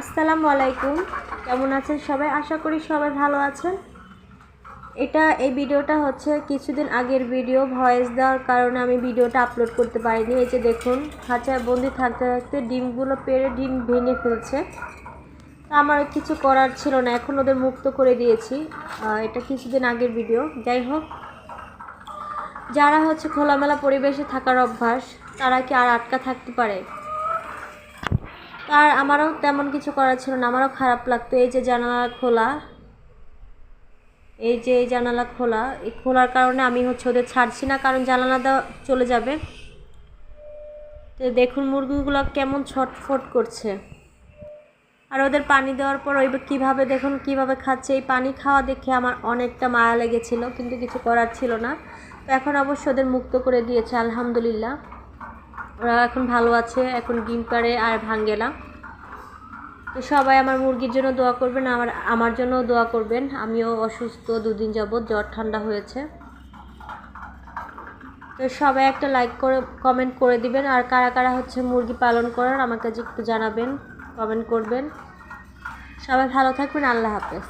আসসালামু আলাইকুম। কেমন আছেন সবাই? আশা করি সবাই ভালো আছেন। এটা, এই ভিডিওটা হচ্ছে কিছুদিন আগের ভিডিও, ভয়েস দেওয়ার কারণে আমি ভিডিওটা আপলোড করতে পারিনি। এই যে দেখুন, খাঁচায় বন্দি থাকতে থাকতে ডিমগুলো পেরে ডিম ভেঙে ফেলছে। আমার কিছু করার ছিল না, এখন ওদের মুক্ত করে দিয়েছি। এটা কিছুদিন আগের ভিডিও। যাই হোক, যারা হচ্ছে খোলামেলা পরিবেশে থাকার অভ্যাস, তারা কি আর আটকা থাকতে পারে? আর আমারও তেমন কিছু করার ছিল না, আমারও খারাপ লাগতো। এই যে জানালা খোলা, এই যে এই জানালা খোলা, এই খোলার কারণে আমি হচ্ছে ওদের ছাড়ছি না, কারণ জানালাটা চলে যাবে। তো দেখুন মুরগিগুলো কেমন ছটফট করছে। আর ওদের পানি দেওয়ার পর ওই কীভাবে দেখুন, কীভাবে খাচ্ছে। এই পানি খাওয়া দেখে আমার অনেকটা মায়া লেগেছিল, কিন্তু কিছু করার ছিল না। তো এখন অবশ্য ওদের মুক্ত করে দিয়েছে, আলহামদুলিল্লাহ। ওরা এখন ভালো আছে, এখন ডিম পারে আর ভাঙ্গে না তো সবাই আমার মুরগির জন্য দোয়া করবেন, আমার আমার জন্য দোয়া করবেন। আমিও অসুস্থ, দুদিন যাবৎ জ্বর ঠান্ডা হয়েছে। তো সবাই একটা লাইক করে, কমেন্ট করে দিবেন। আর কারা কারা হচ্ছে মুরগি পালন করার আমার কাছে একটু জানাবেন, কমেন্ট করবেন। সবাই ভালো থাকবেন, আল্লাহ হাফেজ।